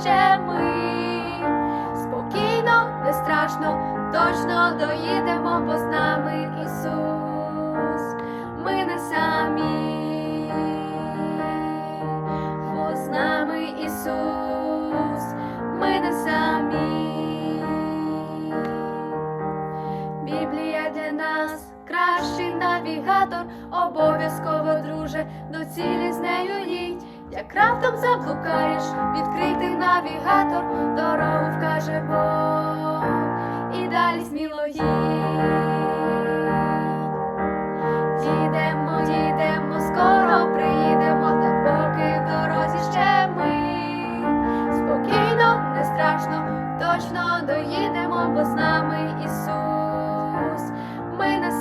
ще ми, спокійно, не страшно, точно доїдемо, бо з нами Ісус, ми не самі, бо з нами Ісус, ми не самі. Біблія для нас кращий навігатор, обов'язково друже, до цілі з нею їдь, як раптом заблукає навігатор, дорогу вкаже Бог і далі сміло їдь. Їдемо, їдемо, скоро приїдемо, та поки в дорозі ще ми. Спокійно, не страшно, точно доїдемо, бо з нами Ісус. Ми не